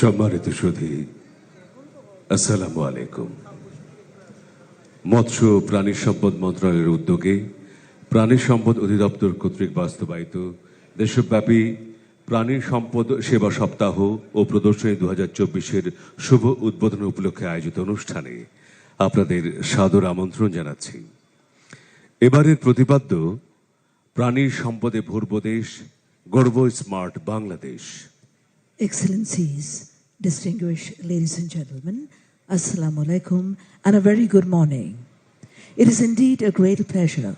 সম্মানিত সুধী, আসসালামু আলাইকুম। মৎস্য প্রাণী সম্পদ মন্ত্রণালয়ের উদ্যোগে প্রাণী সম্পদ অধিদপ্তর কর্তৃক বাস্তবায়িত দেশব্যাপী প্রাণী সম্পদ সেবা সপ্তাহ ও প্রদর্শনী দু হাজার চব্বিশের শুভ উদ্বোধন উপলক্ষে আয়োজিত অনুষ্ঠানে আপনাদের সাদর আমন্ত্রণ জানাচ্ছি। এবারের প্রতিপাদ্য, প্রাণী সম্পদে ভরব দেশ, গর্ব smart Bangladesh. Excellencies, distinguished ladies and gentlemen, Assalamu alaikum and a very good morning. It is indeed a great pleasure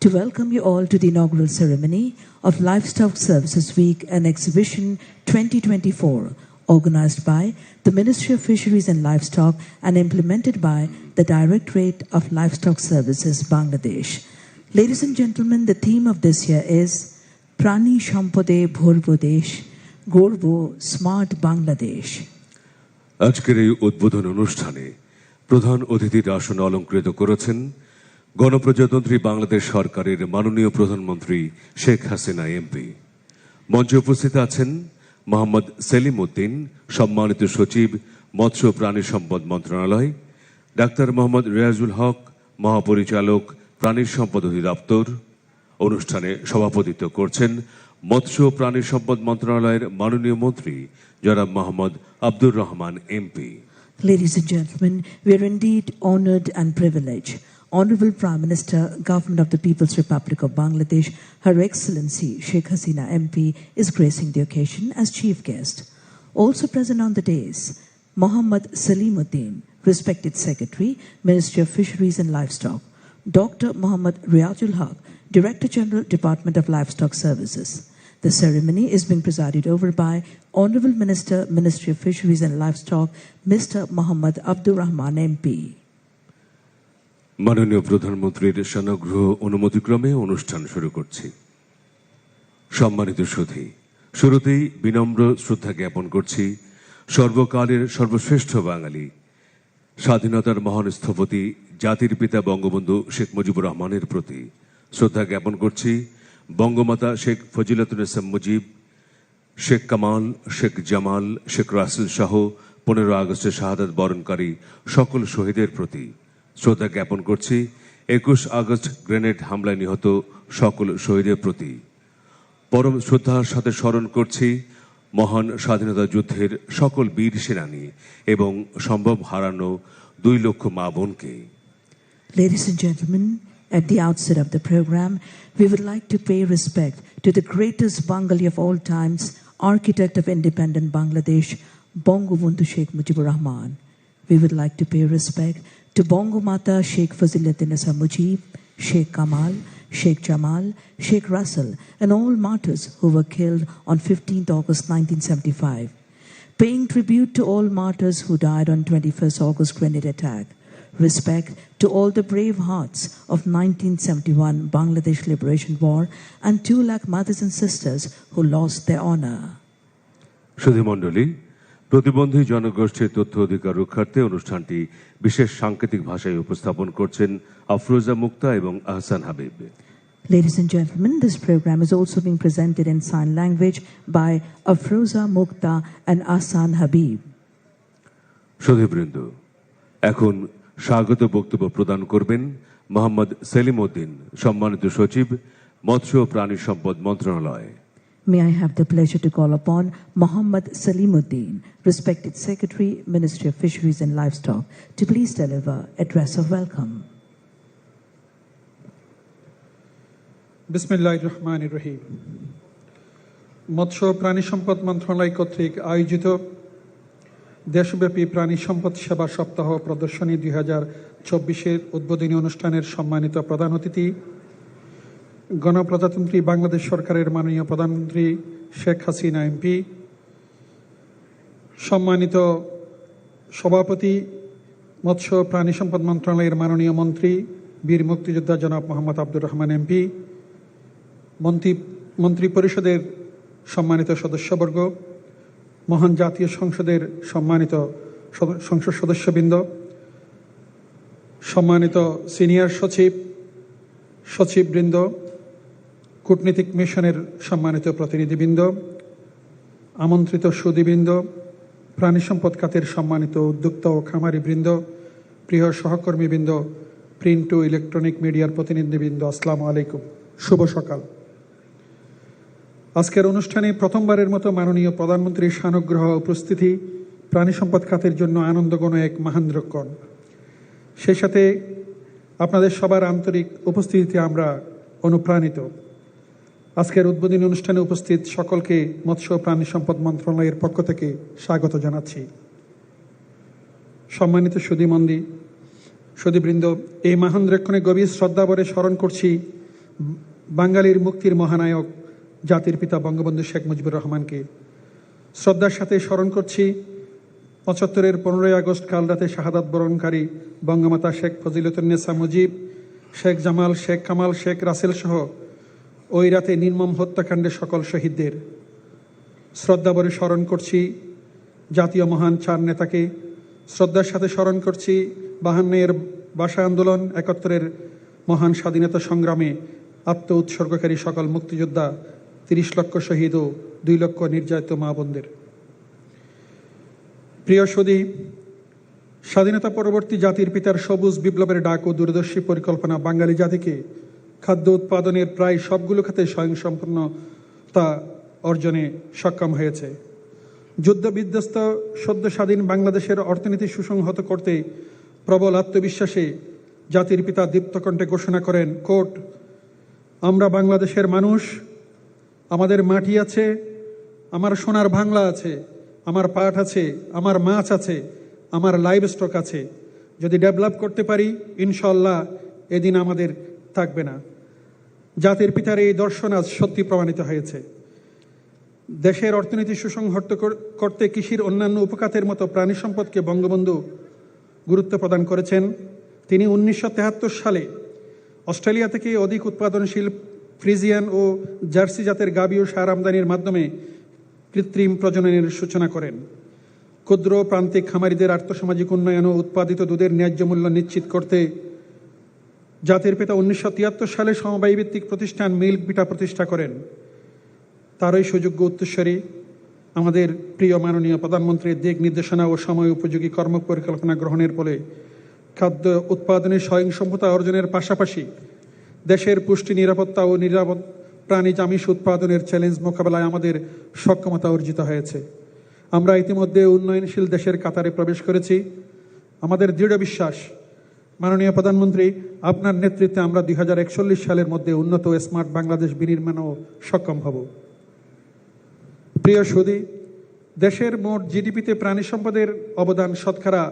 to welcome you all to the inaugural ceremony of Livestock Services Week and Exhibition 2024, organized by the Ministry of Fisheries and Livestock and implemented by the Directorate of Livestock Services, Bangladesh. Ladies and gentlemen, the theme of this year is Prani Shampade Bhurbodesh, Gorbo Smart Bangladesh. আজকের এই উদ্বোধন অনুষ্ঠানে প্রধান অতিথির আসন অলঙ্কৃত করেছেন গণপ্রজাতন্ত্রী বাংলাদেশ সরকারের মাননীয় প্রধানমন্ত্রী শেখ হাসিনা এমপি মঞ্চে উপস্থিত আছেন মোহাম্মদ সেলিম উদ্দিন সম্মানিত সচিব, মৎস্য প্রাণী সম্পদ মন্ত্রণালয়, ডাক্তার মোহাম্মদ রিয়াজুল হক, মহাপরিচালক, প্রাণী সম্পদ অধিদপ্তর অনুষ্ঠানে সভাপতিত্ব করছেন মৎস্য ও প্রাণী সম্পদ মন্ত্রণালয়ের মাননীয় মন্ত্রী জনাব Mohammad Abdur Rahman MP Ladies and gentlemen, we are indeed honored and privileged. Honorable Prime Minister, Government of the People's Republic of Bangladesh, Her Excellency Sheikh Hasina MP is gracing the occasion as chief guest. Also present on the days, Mohammad Salimuddin, respected Secretary, Ministry of Fisheries and Livestock, Dr. Mohammad Riazul Haq, Director General, Department of Livestock Services. The ceremony is being presided over by Honorable Minister, Ministry of Fisheries and Livestock, Mr. Mohammad Abdur Rahman MP. মাননীয় প্রধানমন্ত্রীর সনগ্রহ অনুমতিক্রমে অনুষ্ঠান শুরু করছি সম্মানিত সুধী শুরুতেই বিনম্র শ্রদ্ধা জ্ঞাপন করছি সর্বকালের সর্বশ্রেষ্ঠ বাঙালি স্বাধীনতার মহান স্থপতি জাতির পিতা বঙ্গবন্ধু শেখ মুজিবুর রহমানের প্রতি শ্রদ্ধা জ্ঞাপন করছি। বঙ্গমাতা শেখ ফজিলাতুন্নেসা মুজিব শেখ কামাল শেখ জামাল শেখ রাসেল সহ পনেরো আগস্টে শাহাদাত বরণকারী সকল শহীদের প্রতি শ্রদ্ধা জ্ঞাপন করছি। একুশ আগস্ট গ্রেনেড হামলায় নিহত সকল শহীদের প্রতি পরম শ্রদ্ধার সাথে স্মরণ করছি মহান স্বাধীনতা যুদ্ধের সকল বীর সেনানী এবং সম্ভব হারানো দুই লক্ষ মা বোনকে। Ladies and gentlemen, at the outset of the program, we would like to pay respect to the greatest Bengali of all times, architect of independent Bangladesh, Bangabandhu Sheikh Mujibur Rahman. We would like to pay respect to Bangomata Sheikh Fazilatinasa Mujib, Sheikh Kamal, Sheikh Jamal, Sheikh Russell, and all martyrs who were killed on 15th August 1975. Paying tribute to all martyrs who died on 21st August grenade attack. Respect to all the brave hearts of 1971 Bangladesh Liberation War and 2 lakh mothers and sisters who lost their honor. সুধীমণ্ডলী প্রতিবন্ধী জনগোষ্ঠীর তথ্য অধিকার রক্ষার্থে অনুষ্ঠানটি বিশেষ সাংকেতিক ভাষায় উপস্থাপন করছেন আফরোজা মুক্তা এবং Ahsan Habib Ladies and gentlemen, this program is also being presented in sign language by Afroza Mukta and Asan Habib. সুধীবৃন্দ এখন স্বাগত বক্তব্য প্রদান করবেন মোহাম্মদ সেলিম উদ্দিন সম্মানিত সচিব মৎস্য ও প্রাণী সম্পদ মন্ত্রণালয় May I have the pleasure to call upon Muhammad Salimuddin, respected Secretary, Ministry of Fisheries and Livestock, to please deliver address of welcome. বিসমিল্লাহ রহমান রহিম মৎস্য প্রাণী সম্পদ মন্ত্রণালয় কর্তৃক আয়োজিত দেশব্যাপী প্রাণী সম্পদ সেবা সপ্তাহ প্রদর্শনী দুই হাজার চব্বিশের উদ্বোধনী অনুষ্ঠানের সম্মানিত প্রধান অতিথি, গণপ্রজাতন্ত্রী বাংলাদেশ সরকারের মাননীয় প্রধানমন্ত্রী শেখ হাসিনা এমপি, সম্মানিত সভাপতি, মৎস্য প্রাণী সম্পদ মন্ত্রণালয়ের মাননীয় মন্ত্রী, বীর মুক্তিযোদ্ধা জনাব মোহাম্মদ আব্দুর রহমান এমপি, মন্ত্রী মন্ত্রী পরিষদের সম্মানিত সদস্যবর্গ মহান জাতীয় সংসদের সম্মানিত সংসদ সদস্যবৃন্দ, সম্মানিত সিনিয়র সচিব, সচিববৃন্দ, কূটনীতিক মিশনের সম্মানিত প্রতিনিধিবৃন্দ, আমন্ত্রিত সুদীবৃন্দ, প্রাণী সম্পদ খাতের সম্মানিত উদ্যোক্তা ও খামারি বৃন্দ প্রিয় সহকর্মীবৃন্দ, প্রিন্ট ও ইলেকট্রনিক মিডিয়ার প্রতিনিধিবৃন্দ, আসসালামু আলাইকুম। শুভ সকাল। আজকের অনুষ্ঠানে প্রথমবারের মতো মাননীয় প্রধানমন্ত্রীর সানুগ্রহ উপস্থিতি প্রাণী সম্পদ খাতের জন্য আনন্দগণ এক মহেন্দ্রক্ষণ সেই সাথে আপনাদের সবার আন্তরিক উপস্থিতিতে আমরা অনুপ্রাণিত। আজকের উদ্বোধনী অনুষ্ঠানে উপস্থিত সকলকে মৎস্য প্রাণী সম্পদ মন্ত্রণালয়ের পক্ষ থেকে স্বাগত জানাচ্ছি। সম্মানিত সুদীমন্দি সুদীবৃন্দ এই মহেন্দ্রক্ষণে গভীর শ্রদ্ধাভরে স্মরণ করছি বাঙালির মুক্তির মহানায়ক জাতির পিতা বঙ্গবন্ধু শেখ মুজিবুর রহমানকে শ্রদ্ধার সাথে স্মরণ করছি। পঁচাত্তরের পনেরোই আগস্ট কাল রাতে শাহাদাত বরণকারী বঙ্গমাতা শেখ ফজিলতুন্নেসা মুজিব, শেখ জামাল, শেখ কামাল, শেখ রাসেল সহ ওই রাতে নির্মম হত্যাকাণ্ডে সকল শহীদদের শ্রদ্ধাভরে স্মরণ করছি। জাতীয় মহান চার নেতাকে শ্রদ্ধার সাথে স্মরণ করছি। বাহান্নের ভাষা আন্দোলন, একাত্তরের মহান স্বাধীনতা সংগ্রামে আত্ম উৎসর্গকারী সকল মুক্তিযোদ্ধা তিরিশ লক্ষ শহীদ ও দুই লক্ষ নির্যাতিত মা বোনদের। প্রিয় সুদী স্বাধীনতা পরবর্তী জাতির পিতার সবুজ বিপ্লবের ডাক ও দূরদর্শী পরিকল্পনা বাঙালি জাতিকে খাদ্য উৎপাদনের প্রায় সবগুলো খাতে স্বয়ংসম্পূর্ণতা অর্জনে সক্ষম হয়েছে। যুদ্ধ বিধ্বস্ত সদ্য স্বাধীন বাংলাদেশের অর্থনীতি সুসংহত করতে প্রবল আত্মবিশ্বাসে জাতির পিতা দীপ্তকণ্ঠে ঘোষণা করেন কোর্ট আমরা বাংলাদেশের মানুষ আমাদের মাটি আছে, আমার সোনার বাংলা আছে, আমার পাট আছে, আমার মাছ আছে, আমার লাইভ স্টক আছে। যদি ডেভেলপ করতে পারি ইনশাল্লাহ এদিন আমাদের থাকবে না। জাতির পিতার এই দর্শন আজ সত্যি প্রমাণিত হয়েছে। দেশের অর্থনীতি সুসংহত করতে কৃষির অন্যান্য উপখাতের মতো প্রাণী সম্পদকে বঙ্গবন্ধু গুরুত্ব প্রদান করেছেন। তিনি উনিশশো সালে অস্ট্রেলিয়া থেকে অধিক উৎপাদনশীল ফ্রিজিয়ান ও জার্সি জাতের গাবি ও সার আমদানির মাধ্যমে কৃত্রিম প্রজননের সূচনা করেন। ক্ষুদ্র প্রান্তিক খামারিদের আর্থসামাজিক উন্নয়ন ও উৎপাদিত দুধের ন্যায্য মূল্য নিশ্চিত করতে জাতির পিতা উনিশশো তিয়াত্তর সালে সমবায় ভিত্তিক প্রতিষ্ঠান মিল্ক বিটা প্রতিষ্ঠা করেন। তারই সুযোগ্য উত্তরস্বরী আমাদের প্রিয় মাননীয় প্রধানমন্ত্রীর দিক নির্দেশনা ও সময় উপযোগী কর্ম পরিকল্পনা গ্রহণের ফলে খাদ্য উৎপাদনে স্বয়ংসম্পতা অর্জনের পাশাপাশি দেশের পুষ্টি, নিরাপত্তা ও নিরাপদ প্রাণী আমিষ উৎপাদনের চ্যালেঞ্জ মোকাবেলায় আমাদের সক্ষমতা অর্জিত হয়েছে। আমরা ইতিমধ্যে উন্নয়নশীল দেশের কাতারে প্রবেশ করেছি। আমাদের দৃঢ় বিশ্বাস, মাননীয় প্রধানমন্ত্রী, আপনার নেতৃত্বে আমরা দুই হাজার একচল্লিশ সালের মধ্যে উন্নত স্মার্ট বাংলাদেশ বিনির্মাণও সক্ষম হব। প্রিয় সুদী, দেশের মোট জিডিপিতে প্রাণী সম্পদের অবদান শতকরা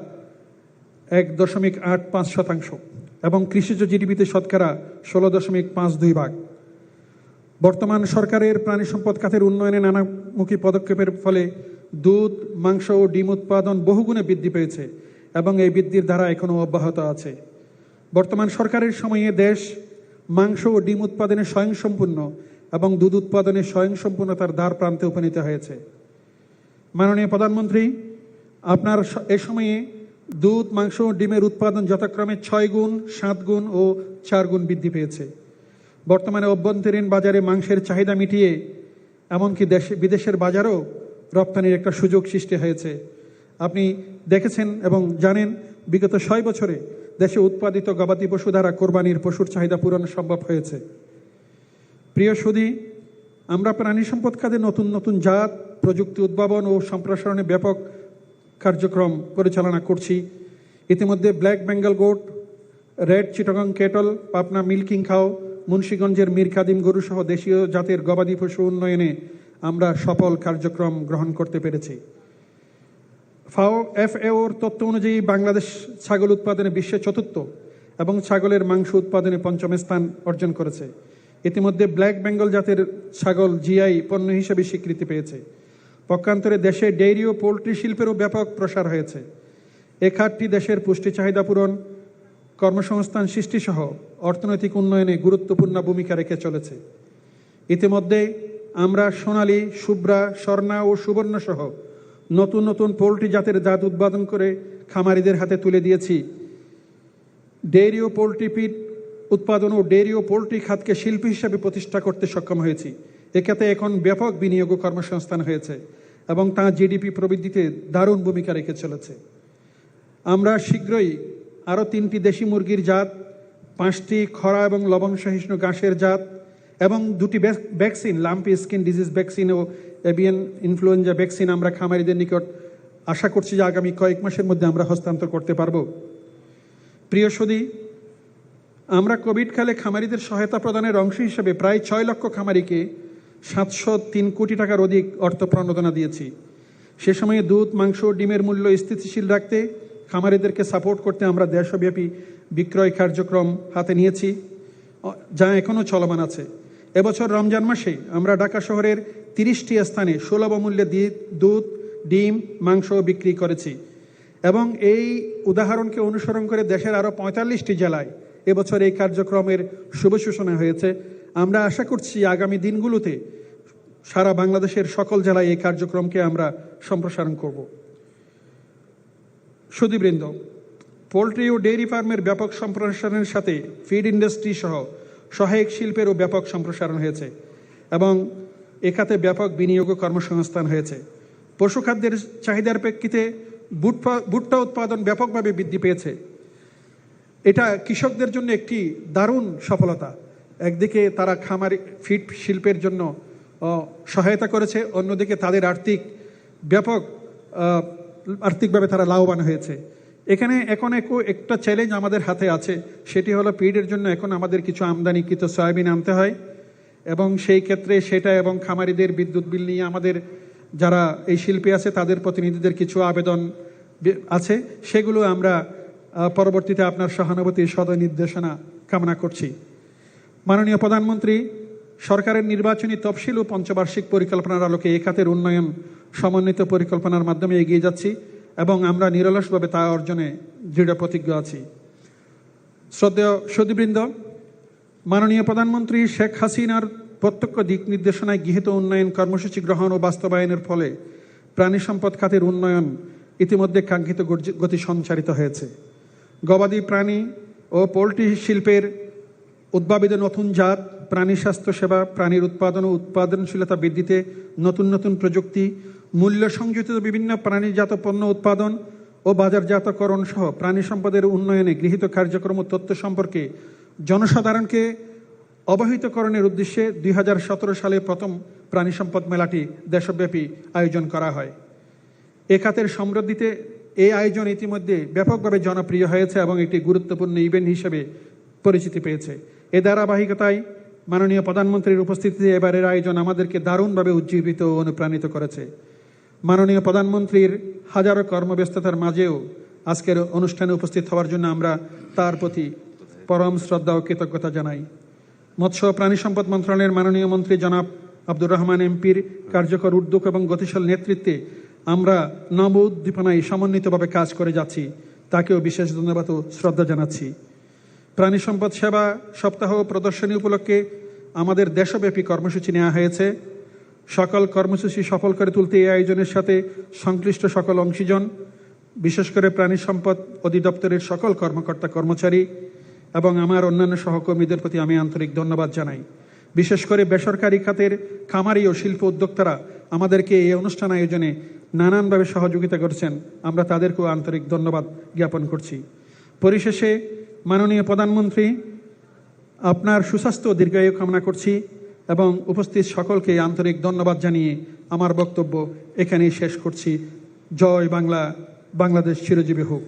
এক দশমিক আট পাঁচ শতাংশ। এবং কৃষিজ জিডিপিতে শতকরা ষোলো দশমিক পাঁচ দুই ভাগ। বর্তমান সরকারের প্রাণী সম্পদ খাতের উন্নয়নে নানামুখী পদক্ষেপের ফলে দুধ, মাংস ও ডিম উৎপাদন বহুগুণে বৃদ্ধি পেয়েছে এবং এই বৃদ্ধির ধারা এখনও অব্যাহত আছে। বর্তমান সরকারের সময়ে দেশ মাংস ও ডিম উৎপাদনে স্বয়ংসম্পূর্ণ এবং দুধ উৎপাদনে স্বয়ংসম্পূর্ণতার দ্বার প্রান্তে উপনীত হয়েছে। মাননীয় প্রধানমন্ত্রী, আপনার এ সময়ে দুধ, মাংস, ডিমের উৎপাদন যথাক্রমে ছয় গুণ, সাত গুণ ও চার গুণ বৃদ্ধি পেয়েছে। বর্তমানে অভ্যন্তরীণ বাজারে মাংসের চাহিদা মিটিয়ে এমনকি দেশে, বিদেশের বাজারও রপ্তানির একটা সুযোগ সৃষ্টি হয়েছে। আপনি দেখেছেন এবং জানেন, বিগত ছয় বছরে দেশে উৎপাদিত গবাদি পশু দ্বারা কোরবানির পশুর চাহিদা পূরণ সম্ভব হয়েছে। প্রিয় সুদী, আমরা প্রাণী সম্পদ খাতে নতুন নতুন জাত, প্রযুক্তি উদ্ভাবন ও সম্প্রসারণে ব্যাপক কার্যক্রম পরিচালনা করছি। ইতিমধ্যে black Bengal goat, red Chittagong cattle, Pabna milking cow, মুন্সীগঞ্জের মীর কাদিম গরু সহ দেশীয় জাতের গবাদি পশু উন্নয়নে আমরা সফল কার্যক্রম গ্রহণ করতে পেরেছি। ফাও এফ এফএওর তথ্য অনুযায়ী বাংলাদেশ ছাগল উৎপাদনে বিশ্বে চতুর্থ এবং ছাগলের মাংস উৎপাদনে পঞ্চম স্থান অর্জন করেছে। ইতিমধ্যে ব্ল্যাক বেঙ্গল জাতের ছাগল জিআই পণ্য হিসেবে স্বীকৃতি পেয়েছে। পক্ষান্তরে দেশে ডেইরি ও পোলট্রি শিল্পেরও ব্যাপক প্রসার হয়েছে। এ খাতটি দেশের পুষ্টি চাহিদা পূরণ, কর্মসংস্থান সৃষ্টিসহ অর্থনৈতিক উন্নয়নে গুরুত্বপূর্ণ ভূমিকা রেখে চলেছে। ইতিমধ্যে আমরা সোনালী, শুভ্রা, স্বর্ণা ও সুবর্ণ সহ নতুন নতুন পোলট্রি জাতের জাত উৎপাদন করে খামারিদের হাতে তুলে দিয়েছি। ডেইরি ও পোলট্রি পিট উৎপাদন ও ডেইরি ও পোলট্রি খাতকে শিল্পী হিসেবে প্রতিষ্ঠা করতে সক্ষম হয়েছি। এক্ষেত্রে এখন ব্যাপক বিনিয়োগ কর্মসংস্থান হয়েছে এবং তা জিডিপি প্রবৃদ্ধিতে দারুণ ভূমিকা রেখে চলেছে। আমরা শীঘ্রই আরও তিনটি দেশি মুরগির জাত, পাঁচটি খরা এবং লবণ সহিষ্ণু ঘাসের জাত এবং দুটি vaccine, lumpy skin disease vaccine ও এভিয়ান ইনফ্লুয়েঞ্জা ভ্যাকসিন আমরা খামারিদের নিকট আশা করছি যে আগামী কয়েক মাসের মধ্যে আমরা হস্তান্তর করতে পারব। প্রিয় সদী আমরা কোভিডকালে খামারিদের সহায়তা প্রদানের অংশ হিসেবে প্রায় ছয় লক্ষ খামারিকে সাতশো তিন কোটি টাকার অধিক অর্থ প্রণোদনা দিয়েছি। সে সময়ে দুধ, মাংস, ডিমের মূল্য স্থিতিশীল রাখতে খামারিদেরকে সাপোর্ট করতে আমরা দেশব্যাপী বিক্রয় কার্যক্রম হাতে নিয়েছি যা এখনও চলমান আছে। এবছর রমজান মাসে আমরা ঢাকা শহরের তিরিশটি স্থানে সুলভ মূল্যে দুধ, ডিম, মাংস বিক্রি করেছি এবং এই উদাহরণকে অনুসরণ করে দেশের আরও পঁয়তাল্লিশটি জেলায় এবছর এই কার্যক্রমের শুভ সূচনা হয়েছে। আমরা আশা করছি আগামী দিনগুলোতে সারা বাংলাদেশের সকল জেলায় এই কার্যক্রমকে আমরা সম্প্রসারণ করব। সুদীবৃন্দ পোলট্রি ও ডেয়ারি ফার্মের ব্যাপক সম্প্রসারণের সাথে ফিড ইন্ডাস্ট্রি সহ সহায়ক শিল্পেরও ব্যাপক সম্প্রসারণ হয়েছে এবং এখাতে ব্যাপক বিনিয়োগ কর্মসংস্থান হয়েছে। পশুখাদ্যের চাহিদার প্রেক্ষিতে ভুট্টা ভুট্টা উৎপাদন ব্যাপকভাবে বৃদ্ধি পেয়েছে। এটা কৃষকদের জন্য একটি দারুণ সফলতা। একদিকে তারা খামারি, ফিড শিল্পের জন্য সহায়তা করেছে। অন্যদিকে তাদের আর্থিক ব্যাপক আর্থিকভাবে তারা লাভবান হয়েছে। এখানে এখন একো- একটা চ্যালেঞ্জ আমাদের হাতে আছে। সেটি হলো ফিডের জন্য এখন আমাদের কিছু আমদানিকৃত সয়াবিন আনতে হয় এবং সেই ক্ষেত্রে সেটা এবং খামারিদের বিদ্যুৎ বিল নিয়ে আমাদের যারা এই শিল্পী আছে, তাদের প্রতিনিধিদের কিছু আবেদন আছে। সেগুলো আমরা পরবর্তীতে আপনার সহানুভূতি সদয় নির্দেশনা কামনা করছি। মাননীয় প্রধানমন্ত্রী সরকারের নির্বাচনী তফসিল ও পঞ্চবার্ষিক পরিকল্পনার আলোকে এই খাতের উন্নয়ন সমন্বিত পরিকল্পনার মাধ্যমে এগিয়ে যাচ্ছি এবং আমরা নিরলসভাবে তা অর্জনে দৃঢ় প্রতিজ্ঞ আছি। শ্রদ্ধেয় সদীবৃন্দ মাননীয় প্রধানমন্ত্রী শেখ হাসিনার প্রত্যক্ষ দিক নির্দেশনায় গৃহীত উন্নয়ন কর্মসূচি গ্রহণ ও বাস্তবায়নের ফলে প্রাণী সম্পদ খাতের উন্নয়ন ইতিমধ্যে কাঙ্ক্ষিত গতি সঞ্চারিত হয়েছে। গবাদি প্রাণী ও পোলট্রি শিল্পের উদ্ভাবিত নতুন জাত প্রাণী স্বাস্থ্য সেবা, প্রাণীর উৎপাদন ও উৎপাদনশীলতা বৃদ্ধিতে নতুন নতুন প্রযুক্তি মূল্য সংযোজিত বিভিন্ন প্রাণীজাত পণ্য উৎপাদন ও বাজারজাতকরণ সহ প্রাণী সম্পদের উন্নয়নে গৃহীত কার্যক্রম ও তথ্য সম্পর্কে জনসাধারণকে অবহিতকরণের উদ্দেশ্যে দুই হাজার সতেরো সালে প্রথম প্রাণী সম্পদ মেলাটি দেশব্যাপী আয়োজন করা হয়। এ খাতের সমৃদ্ধিতে এই আয়োজন ইতিমধ্যে ব্যাপকভাবে জনপ্রিয় হয়েছে এবং একটি গুরুত্বপূর্ণ ইভেন্ট হিসেবে পরিচিতি পেয়েছে। এ ধারাবাহিকতায় মাননীয় প্রধানমন্ত্রীর উপস্থিতিতে এবারের আয়োজন আমাদেরকে দারুণভাবে উজ্জীবিত ও অনুপ্রাণিত করেছে। মাননীয় প্রধানমন্ত্রীর হাজারো কর্মব্যস্ততার মাঝেও আজকের অনুষ্ঠানে উপস্থিত হওয়ার জন্য আমরা তার প্রতি পরম শ্রদ্ধা ও কৃতজ্ঞতা জানাই। মৎস্য প্রাণী সম্পদ মন্ত্রণালয়ের মাননীয় মন্ত্রী জনাব আব্দুর রহমান এমপির কার্যকর উদ্যোগ এবং গতিশীল নেতৃত্বে আমরা নব উদ্দীপনায় সমন্বিতভাবে কাজ করে যাচ্ছি। তাকেও বিশেষ ধন্যবাদ ও শ্রদ্ধা জানাচ্ছি। প্রাণী সম্পদ সেবা, সপ্তাহ প্রদর্শনী উপলক্ষে আমাদের দেশব্যাপী কর্মসূচি নেওয়া হয়েছে। সকল কর্মসূচি সফল করে তুলতে এই আয়োজনের সাথে সংশ্লিষ্ট সকল অংশীজন, বিশেষ করে প্রাণী সম্পদ অধিদপ্তরের সকল কর্মকর্তা কর্মচারী এবং আমার অন্যান্য সহকর্মীদের প্রতি আমি আন্তরিক ধন্যবাদ জানাই। বিশেষ করে বেসরকারি খাতের খামারি ও শিল্প উদ্যোক্তারা আমাদেরকে এই অনুষ্ঠান আয়োজনে নানানভাবে সহযোগিতা করছেন। আমরা তাদেরকেও আন্তরিক ধন্যবাদ জ্ঞাপন করছি। পরিশেষে মাননীয় প্রধানমন্ত্রী, আপনার সুস্বাস্থ্য দীর্ঘায়ু কামনা করছি এবং উপস্থিত সকলকে আন্তরিক ধন্যবাদ জানিয়ে আমার বক্তব্য এখানেই শেষ করছি। জয় বাংলা, বাংলাদেশ চিরজীবী হোক।